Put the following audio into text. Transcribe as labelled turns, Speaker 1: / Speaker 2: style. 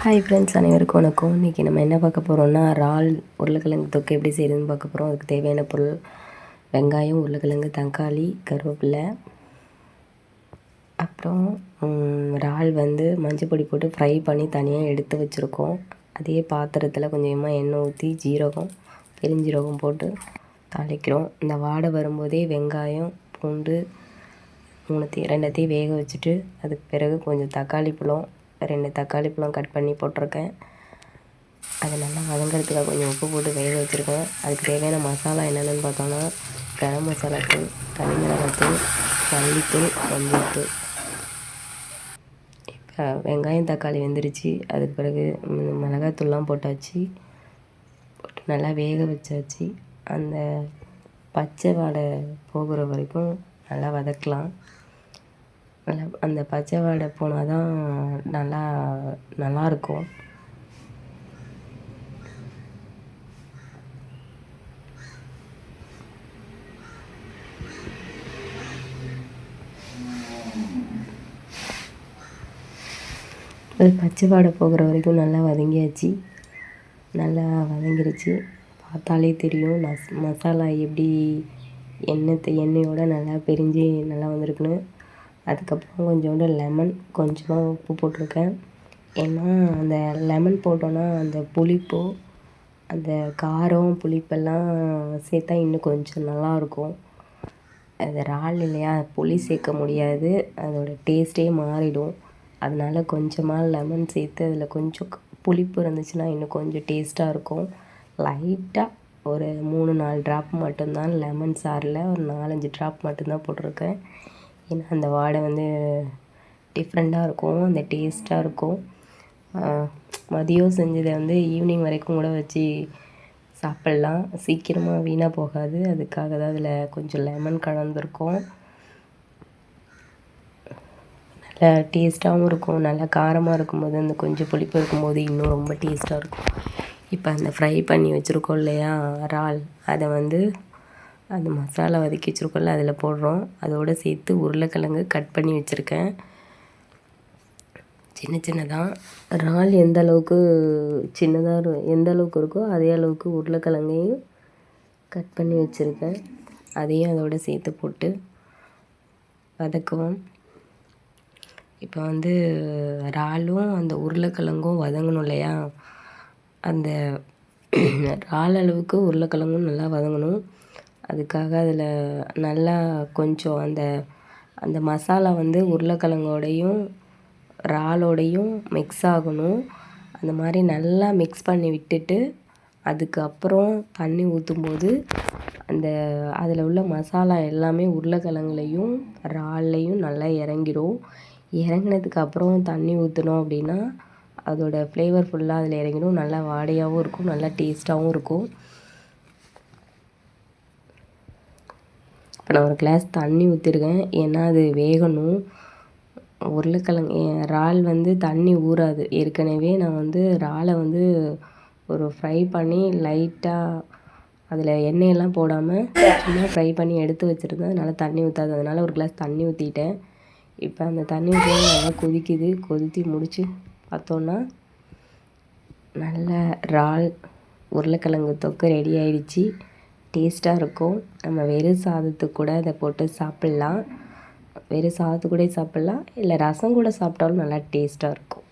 Speaker 1: Hi friends அனைவருக்கும் வணக்கம். இன்றைக்கி நம்ம என்ன பார்க்க போகிறோம்னா இறால் உருளைக்கிழங்கு தொக்கு எப்படி செய்யுதுன்னு பார்க்க போகிறோம் அதுக்கு தேவையான பொருள் வெங்காயம் உருளைக்கிழங்கு தக்காளி கருவேப்பிலை. அப்புறம் இறால் வந்து மஞ்சள் பொடி போட்டு ஃப்ரை பண்ணி தனியாக எடுத்து வச்சுருக்கோம். அதே பாத்திரத்தில் கொஞ்சமாக எண்ணெய் ஊற்றி ஜீரகம் பெருஞ்சீரகம் போட்டு தாளிக்கிறோம். இந்த வாடை வரும்போதே வெங்காயம் பூண்டு மூணுத்தையும் ரெண்டத்தையும் வேக வச்சுட்டு அதுக்கு பிறகு கொஞ்சம் தக்காளி பழம் ரெண்டு தக்காளி பழம் கட் பண்ணி போட்டிருக்கேன். அது நல்லா வதங்கிறதுக்காக கொஞ்சம் உப்பு போட்டு வேக வச்சுருக்கேன். அதுக்கு தேவையான மசாலா என்னென்னு பார்த்தோன்னா கரம் மசாலா தூள் தனி மிளகாத்தூள் மல்லித்தூள் மஞ்சத்தூள். இப்போ வெங்காயம் தக்காளி வெந்துருச்சு. அதுக்கு பிறகு மிளகாத்தூள்லாம் போட்டாச்சு. போட்டு நல்லா வேக வச்சாச்சு. அந்த பச்சை வாடை போகிற வரைக்கும் நல்லா வதக்கலாம். நல்லா அந்த பச்சை வாடை போனால் தான் நல்லா நல்லாயிருக்கும் அது பச்சை வாடை போகிற வரைக்கும் நல்லா வதங்கியாச்சு. நல்லா வதங்கிருச்சு. பார்த்தாலே தெரியும் மஸ் மசாலா எப்படி எண்ணெய் எண்ணெயோடு நல்லா பிரிஞ்சு நல்லா வந்திருக்குன்னு. அதுக்கப்புறம் கொஞ்சோண்டு லெமன் கொஞ்சமாக உப்பு போட்டிருக்கேன். ஏன்னா அந்த லெமன் போட்டோன்னா அந்த புளிப்பு அந்த காரம் புளிப்பெல்லாம் சேர்த்தா இன்னும் கொஞ்சம் நல்லாயிருக்கும். அது இறால் இல்லையா? புளி சேர்க்க முடியாது. அதோடய டேஸ்ட்டே மாறிடும். அதனால் கொஞ்சமாக லெமன் சேர்த்து அதில் கொஞ்சம் புளிப்பு இருந்துச்சுன்னா இன்னும் கொஞ்சம் டேஸ்ட்டாக இருக்கும். லைட்டாக ஒரு மூணு நாலு ட்ராப் மட்டும்தான் லெமன் சாறில் ஒரு நாலஞ்சு ட்ராப் மட்டும்தான் போட்டிருக்கேன். ஏன்னா அந்த வாடை வந்து டிஃப்ரெண்ட்டாக இருக்கும். அந்த டேஸ்ட்டாக இருக்கும். மதியம் செஞ்சதை வந்து ஈவினிங் வரைக்கும் கூட வச்சு சாப்பிட்லாம். சீக்கிரமாக வீணாக போகாது. அதுக்காக தான் அதில் கொஞ்சம் லெமன் கலந்துருக்கும். நல்லா டேஸ்ட்டாகவும் இருக்கும். நல்லா காரமாக இருக்கும்போது அந்த கொஞ்சம் புளிப்பு இருக்கும்போது இன்னும் ரொம்ப டேஸ்ட்டாக இருக்கும். இப்போ அந்த ஃப்ரை பண்ணி வச்சுருக்கோம் இல்லையா? இறால். அதை வந்து அந்த மசாலா வதக்கி வச்சுருக்கோம்ல அதில் போடுறோம். அதோடு சேர்த்து உருளைக்கிழங்கு கட் பண்ணி வச்சுருக்கேன். சின்ன சின்னதாக இறால் எந்த அளவுக்கு சின்னதாக எந்த அளவுக்கு இருக்கோ அதே அளவுக்கு உருளைக்கிழங்கையும் கட் பண்ணி வச்சுருக்கேன். அதையும் அதோடு சேர்த்து போட்டு வதக்குவோம். இப்போ வந்து இறாலும் அந்த உருளைக்கிழங்கும் வதங்கணும் இல்லையா? அந்த இறால் அளவுக்கு உருளைக்கிழங்கும் நல்லா வதங்கணும். அதுக்காக அதில் நல்லா கொஞ்சம் அந்த அந்த மசாலா வந்து உருளைக்கிழங்கோடையும் இறாலோடையும் மிக்ஸ் ஆகணும். அந்த மாதிரி நல்லா மிக்ஸ் பண்ணி விட்டுட்டு அதுக்கப்புறம் தண்ணி ஊற்றும்போது அந்த அதில் உள்ள மசாலா எல்லாமே உருளைக்கிழங்குலையும் இறால்லையும் நல்லா இறங்கிடும் இறங்கினதுக்கு அப்புறம் தண்ணி ஊற்றினோம் அப்படின்னா அதோடய ஃப்ளேவர் ஃபுல்லாக அதில் இறங்கிடும் நல்லா வாடையாகவும் இருக்கும் நல்லா டேஸ்ட்டாகவும் இருக்கும். இப்போ நான் ஒரு கிளாஸ் தண்ணி ஊற்றிருக்கேன் ஏன்னா அது வேகணும். உருளைக்கிழங்கு இறால் வந்து தண்ணி ஊறாது. ஏற்கனவே நான் வந்து இறாலை வந்து ஒரு ஃப்ரை பண்ணி லைட்டாக அதில் எண்ணெயெல்லாம் போடாமல் சும்மா ஃப்ரை பண்ணி எடுத்து வச்சுருந்தேன். அதனால் தண்ணி ஊற்றாது அதனால் ஒரு கிளாஸ் தண்ணி ஊற்றிட்டேன் இப்போ அந்த தண்ணி ஊற்றி நல்லா கொதிக்குது. கொதித்து முடித்து பார்த்தோன்னா நல்ல இறால் உருளைக்கிழங்கு தொக்கு ரெடி ஆகிடுச்சி டேஸ்ட்டாக இருக்கும். நம்ம வெறும் சாதத்துக்கு கூட அதை போட்டு சாப்பிட்லாம். வெறும் சாதத்து கூட சாப்பிட்லாம். இல்லை ரசம் கூட சாப்பிட்டாலும் நல்லா டேஸ்ட்டாக இருக்கும்.